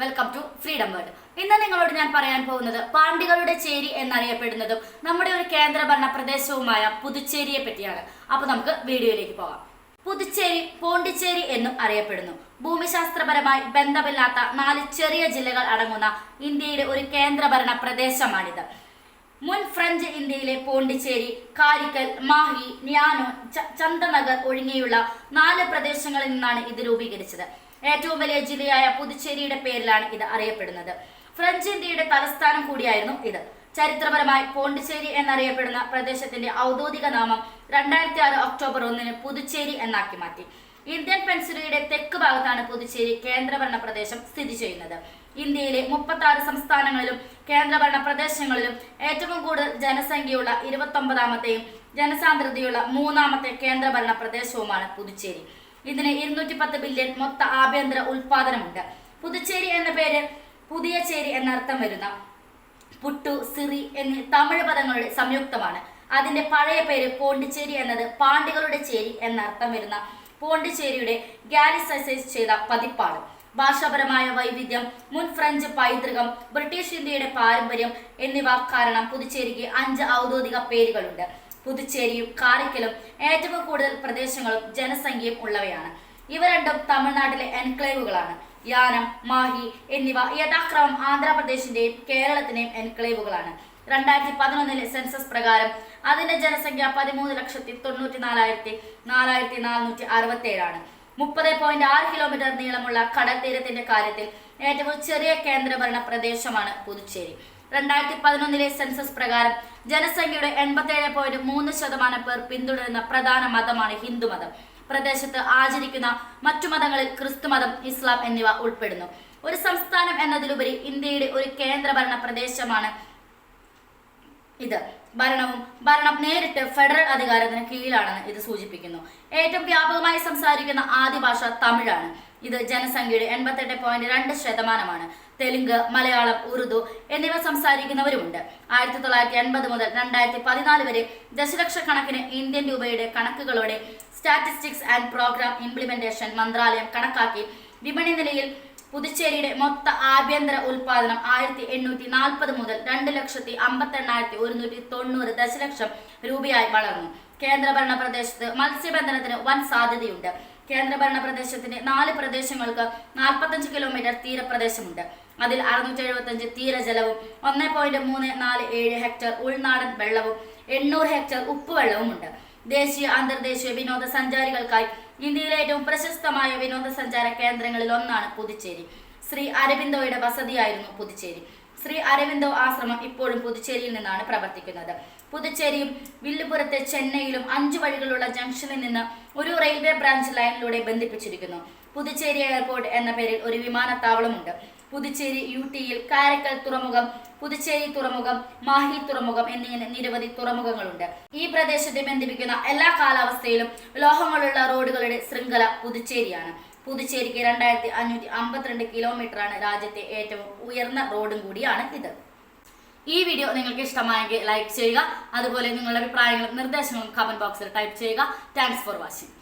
Welcome to freedom world ഇന്ന് നിങ്ങളോട് ഞാൻ പറയാൻ പോകുന്നത് പാണ്ഡികളുടെ ചേരി എന്നറിയപ്പെടുന്നതും നമ്മുടെ ഒരു കേന്ദ്രഭരണ പ്രദേശവുമായ പുതുച്ചേരിയെ പറ്റിയാണ്. അപ്പൊ നമുക്ക് വീഡിയോയിലേക്ക് പോകാം. പുതുച്ചേരി പോണ്ടിച്ചേരി എന്നും അറിയപ്പെടുന്നു. ഭൂമിശാസ്ത്രപരമായി ബന്ധമില്ലാത്ത നാല് ചെറിയ ജില്ലകൾ അടങ്ങുന്ന ഇന്ത്യയുടെ ഒരു കേന്ദ്രഭരണ പ്രദേശമാണിത്. മുൻ ഫ്രഞ്ച് ഇന്ത്യയിലെ പോണ്ടിച്ചേരി കാരിക്കൽ മാഹി ന്യാനോ ചന്ദനഗർ ഒഴികെയുള്ള നാല് പ്രദേശങ്ങളിൽ നിന്നാണ് ഇത് രൂപീകരിച്ചത്. ഏറ്റവും വലിയ ജില്ലയായ പുതുച്ചേരിയുടെ പേരിലാണ് ഇത് അറിയപ്പെടുന്നത്. ഫ്രഞ്ച് ഇന്ത്യയുടെ തലസ്ഥാനം കൂടിയായിരുന്നു ഇത്. ചരിത്രപരമായി പോണ്ടിച്ചേരി എന്നറിയപ്പെടുന്ന പ്രദേശത്തിന്റെ ഔദ്യോഗിക നാമം രണ്ടായിരത്തി ആറ് ഒക്ടോബർ ഒന്നിന് പുതുച്ചേരി എന്നാക്കി മാറ്റി. ഇന്ത്യൻ പെൻസിലുയുടെ തെക്ക് ഭാഗത്താണ് പുതുച്ചേരി കേന്ദ്രഭരണ പ്രദേശം സ്ഥിതി ചെയ്യുന്നത്. ഇന്ത്യയിലെ മുപ്പത്തി ആറ് സംസ്ഥാനങ്ങളിലും കേന്ദ്രഭരണ പ്രദേശങ്ങളിലും ഏറ്റവും കൂടുതൽ ജനസംഖ്യയുള്ള ഇരുപത്തൊമ്പതാമത്തെയും ജനസാന്ദ്രതയുള്ള മൂന്നാമത്തെ കേന്ദ്രഭരണ പ്രദേശവുമാണ് പുതുച്ചേരി. ഇതിന് ഇരുന്നൂറ്റി പത്ത് ബില്യൺ മൊത്ത ആഭ്യന്തര ഉൽപാദനമുണ്ട്. പുതുച്ചേരി എന്ന പേര് പുതിയ ചേരി എന്നർത്ഥം വരുന്ന പുട്ടു സിറി എന്നീ തമിഴ് പദങ്ങളുടെ സംയുക്തമാണ്. അതിന്റെ പഴയ പേര് പോണ്ടിച്ചേരി എന്നത് പാണ്ഡികളുടെ ചേരി എന്നർത്ഥം വരുന്ന പോണ്ടിച്ചേരിയുടെ ഗാലിസൈസ് ചെയ്ത പതിപ്പാണ്. ഭാഷാപരമായ വൈവിധ്യം മുൻ ഫ്രഞ്ച് പൈതൃകം ബ്രിട്ടീഷ് ഇന്ത്യയുടെ പാരമ്പര്യം എന്നിവ കാരണം പുതുച്ചേരിക്ക് അഞ്ച് ഔദ്യോഗിക പേരുകളുണ്ട്. പുതുച്ചേരിയും കാരിക്കലും ഏറ്റവും കൂടുതൽ പ്രദേശങ്ങളും ജനസംഖ്യയും ഉള്ളവയാണ്. ഇവ രണ്ടും തമിഴ്നാട്ടിലെ എൻക്ലേവുകളാണ്. യാനം മാഹി എന്നിവ യഥാക്രമം ആന്ധ്രാപ്രദേശിന്റെയും കേരളത്തിന്റെയും എൻക്ലേവുകളാണ്. രണ്ടായിരത്തി പതിനൊന്നിലെ സെൻസസ് പ്രകാരം അതിന്റെ ജനസംഖ്യ പതിമൂന്ന് ലക്ഷത്തി തൊണ്ണൂറ്റി നാലായിരത്തി നാലായിരത്തി നാനൂറ്റി അറുപത്തി ഏഴാണ് മുപ്പത് പോയിന്റ് ആറ് കിലോമീറ്റർ നീളമുള്ള കടൽ തീരത്തിന്റെ കാര്യത്തിൽ ഏറ്റവും ചെറിയ കേന്ദ്രഭരണ പ്രദേശമാണ് പുതുച്ചേരി. രണ്ടായിരത്തി പതിനൊന്നിലെ സെൻസസ് പ്രകാരം ജനസംഖ്യയുടെ എൺപത്തേഴ് പോയിന്റ് മൂന്ന് ശതമാനം പേർ പിന്തുടരുന്ന പ്രധാന മതമാണ് ഹിന്ദുമതം പ്രദേശത്ത് ആചരിക്കുന്ന മറ്റു മതങ്ങളിൽ ക്രിസ്തുമതം ഇസ്ലാം എന്നിവ ഉൾപ്പെടുന്നു. ഒരു സംസ്ഥാനം എന്നതിലുപരി ഇന്ത്യയുടെ ഒരു കേന്ദ്രഭരണ പ്രദേശമാണ് ഇത്. ഭരണവും ഭരണം നേരിട്ട് ഫെഡറൽ അധികാരത്തിന് കീഴിലാണെന്ന് ഇത് സൂചിപ്പിക്കുന്നു. ഏറ്റവും വ്യാപകമായി സംസാരിക്കുന്ന ആദ്യ ഭാഷ തമിഴാണ്. ഇത് ജനസംഖ്യയുടെ എൺപത്തെട്ട് പോയിന്റ് രണ്ട് ശതമാനമാണ്. തെലുങ്ക് മലയാളം ഉറുദു എന്നിവ സംസാരിക്കുന്നവരുമുണ്ട്. ആയിരത്തി തൊള്ളായിരത്തി എൺപത് മുതൽ രണ്ടായിരത്തി പതിനാല് വരെ ദശലക്ഷക്കണക്കിന് ഇന്ത്യൻ രൂപയുടെ കണക്കുകളോടെ സ്റ്റാറ്റിസ്റ്റിക്സ് ആൻഡ് പ്രോഗ്രാം ഇംപ്ലിമെന്റേഷൻ മന്ത്രാലയം കണക്കാക്കി വിപണി നിലയിൽ പുതുച്ചേരിയുടെ മൊത്ത ആഭ്യന്തര ഉൽപാദനം ആയിരത്തി എണ്ണൂറ്റി നാൽപ്പത് മുതൽ രണ്ട് ലക്ഷത്തി അമ്പത്തി എണ്ണായിരത്തി ഒരുന്നൂറ്റി തൊണ്ണൂറ് ദശലക്ഷം രൂപയായി വളർന്നു. കേന്ദ്രഭരണ പ്രദേശത്ത് മത്സ്യബന്ധനത്തിന് വൻ സാധ്യതയുണ്ട്. കേന്ദ്രഭരണ പ്രദേശത്തിന്റെ നാല് പ്രദേശങ്ങൾക്ക് നാൽപ്പത്തഞ്ച് കിലോമീറ്റർ തീരപ്രദേശമുണ്ട്. അതിൽ അറുന്നൂറ്റി എഴുപത്തഞ്ച് തീരജലവും ഒന്ന് പോയിന്റ് മൂന്ന് നാല് ഏഴ് ഹെക്ടർ ഉൾനാടൻ വെള്ളവും എണ്ണൂറ് ഹെക്ടർ ഉപ്പുവെള്ളവും ഉണ്ട് ദേശീയ അന്തർദേശീയ വിനോദസഞ്ചാരികൾക്കായി ഇന്ത്യയിലെ ഏറ്റവും പ്രശസ്തമായ വിനോദസഞ്ചാര കേന്ദ്രങ്ങളിൽ ഒന്നാണ് പുതുച്ചേരി. ശ്രീ അരബിന്ദോയുടെ വസതിയായിരുന്നു പുതുച്ചേരി. ശ്രീ അരവിന്ദോ ആശ്രമം ഇപ്പോഴും പുതുച്ചേരിയിൽ നിന്നാണ് പ്രവർത്തിക്കുന്നത്. പുതുച്ചേരിയും വില്ലുപുരത്തെ ചെന്നൈയിലും അഞ്ചു വഴികളുള്ള ജംഗ്ഷനിൽ നിന്ന് ഒരു റെയിൽവേ ബ്രാഞ്ച് ലൈനിലൂടെ ബന്ധിപ്പിച്ചിരിക്കുന്നു. പുതുച്ചേരി എയർപോർട്ട് എന്ന പേരിൽ ഒരു വിമാനത്താവളമുണ്ട്. പുതുച്ചേരി യു ടിയിൽ കാരക്കൽ തുറമുഖം പുതുച്ചേരി തുറമുഖം മാഹി തുറമുഖം എന്നിങ്ങനെ നിരവധി തുറമുഖങ്ങളുണ്ട്. ഈ പ്രദേശത്തെ ബന്ധിപ്പിക്കുന്ന എല്ലാ കാലാവസ്ഥയിലും ലോഹങ്ങളുള്ള റോഡുകളുടെ ശൃംഖല പുതുച്ചേരിയാണ്. പുതുച്ചേരിക്ക് രണ്ടായിരത്തി അഞ്ഞൂറ്റി അമ്പത്തിരണ്ട് കിലോമീറ്ററാണ് രാജ്യത്തെ ഏറ്റവും ഉയർന്ന റോഡും കൂടിയാണ് ഇത്. ഈ വീഡിയോ നിങ്ങൾക്ക് ഇഷ്ടമായെങ്കിൽ ലൈക്ക് ചെയ്യുക അതുപോലെ നിങ്ങളുടെ അഭിപ്രായങ്ങളും നിർദ്ദേശങ്ങളും കമന്റ് ബോക്സിൽ ടൈപ്പ് ചെയ്യുക. Thanks for watching